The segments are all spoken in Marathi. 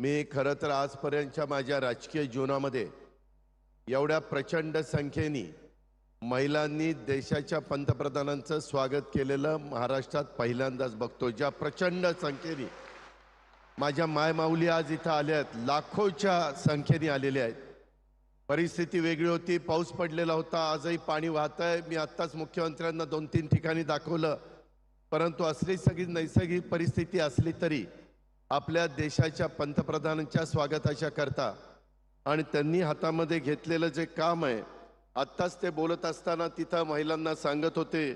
मी खरं तर आजपर्यंतच्या माझ्या राजकीय जीवनामध्ये एवढ्या प्रचंड संख्येने महिलांनी देशाच्या पंतप्रधानांचं स्वागत केलेलं महाराष्ट्रात पहिल्यांदाच बघतो. ज्या प्रचंड संख्येने माझ्या मायमाऊली आज इथं आल्या आहेत. लाखोच्या संख्येने आलेल्या आहेत. परिस्थिती वेगळी होती. पाऊस पडलेला होता. आजही पाणी वाहत आहे मी आत्ताच मुख्यमंत्र्यांना दोन तीन ठिकाणी दाखवलं. परंतु असली सगळी नैसर्गिक परिस्थिती असली तरी आपल्या देशाच्या पंतप्रधानांच्या स्वागताच्या करता आणि त्यांनी हातामध्ये घेतलेलं जे काम आहे आत्ताच ते बोलत असताना तिथं महिलांना सांगत होते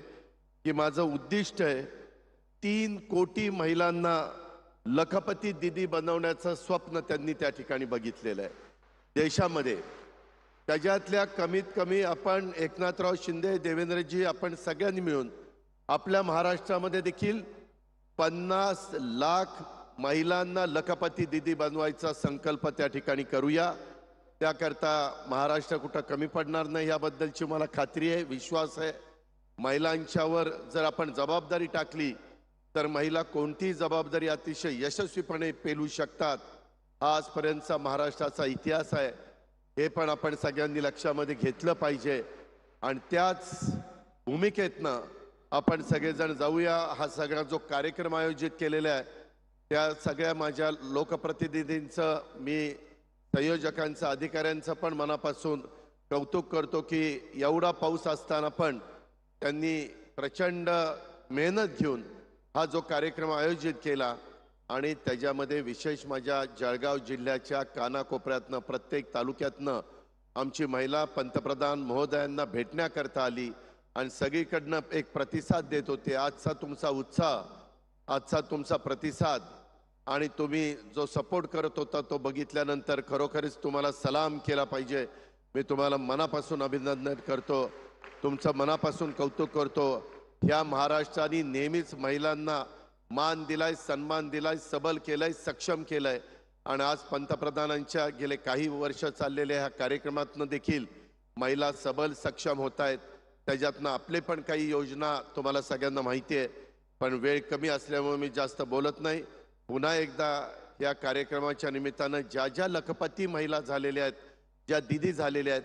की माझं उद्दिष्ट आहे तीन कोटी महिलांना लखपती दिदी बनवण्याचं स्वप्न त्यांनी त्या ठिकाणी बघितलेलं आहे. देशामध्ये त्याच्यातल्या कमीत कमी आपण एकनाथराव शिंदे देवेंद्रजी आपण सगळ्यांनी मिळून आपल्या महाराष्ट्रामध्ये देखील पन्नास लाख महिलांना लखपती दिदी बनवायचा संकल्प त्या ठिकाणी करूया. त्याकरता महाराष्ट्र कुठं कमी पडणार नाही याबद्दलची मला खात्री आहे विश्वास आहे. महिलांच्यावर जर आपण जबाबदारी टाकली तर महिला कोणतीही जबाबदारी अतिशय यशस्वीपणे पेलू शकतात. हा आजपर्यंतचा महाराष्ट्राचा इतिहास आहे. हे पण आपण सगळ्यांनी लक्षामध्ये घेतलं पाहिजे. आणि त्याच भूमिकेतनं आपण सगळेजण जाऊया. हा सगळा जो कार्यक्रम आयोजित केलेला आहे त्या सगळ्या माझ्या लोकप्रतिनिधींचं मी संयोजकांचं अधिकाऱ्यांचं पण मनापासून कौतुक करतो की एवढा पाऊस असताना पण त्यांनी प्रचंड मेहनत घेऊन हा जो कार्यक्रम आयोजित केला आणि त्याच्यामध्ये विशेष माझ्या जळगाव जिल्ह्याच्या कानाकोपऱ्यातनं प्रत्येक तालुक्यातनं आमची महिला पंतप्रधान महोदयांना भेटण्याकरता आली आणि सगळीकडनं एक प्रतिसाद देत होते. आजचा तुमचा उत्साह आजचा तुमचा प्रतिसाद आणि तुम्ही जो सपोर्ट करत होता तो बघितल्यानंतर खरोखरीच तुम्हाला सलाम केला पाहिजे. मी तुम्हाला मनापासून अभिनंदन करतो. तुमचं मनापासून कौतुक करतो. ह्या महाराष्ट्राने नेहमीच महिलांना मान दिलाय सन्मान दिलाय सबल केलाय सक्षम केलंय. आणि आज पंतप्रधानांच्या गेले काही वर्ष चाललेल्या ह्या कार्यक्रमातनं देखील महिला सबल सक्षम होत आहेत. त्याच्यातनं आपले पण काही योजना तुम्हाला सगळ्यांना माहिती आहे. पण वेळ कमी असल्यामुळे मी जास्त बोलत नाही. पुन्हा एकदा या कार्यक्रमाच्या निमित्तानं ज्या ज्या लखपती महिला झालेल्या आहेत ज्या दिदी झालेल्या आहेत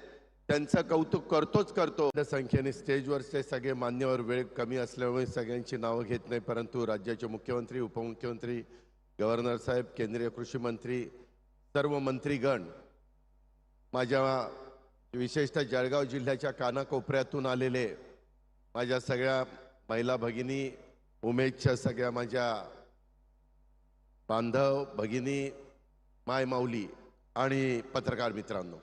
त्यांचं कौतुक करतोच करतो. त्या संख्येने स्टेजवरचे सगळे मान्यवर वेळ कमी असल्यामुळे सगळ्यांची नावं घेत नाही परंतु राज्याचे मुख्यमंत्री उपमुख्यमंत्री गव्हर्नर साहेब केंद्रीय कृषी मंत्री सर्व मंत्रीगण माझ्या विशेषतः जळगाव जिल्ह्याच्या कानाकोपऱ्यातून आलेले माझ्या सगळ्या महिला भगिनी उमेदच्या सगळ्या माझ्या बांधव भगिनी माय माऊली आणि पत्रकार मित्रांनो.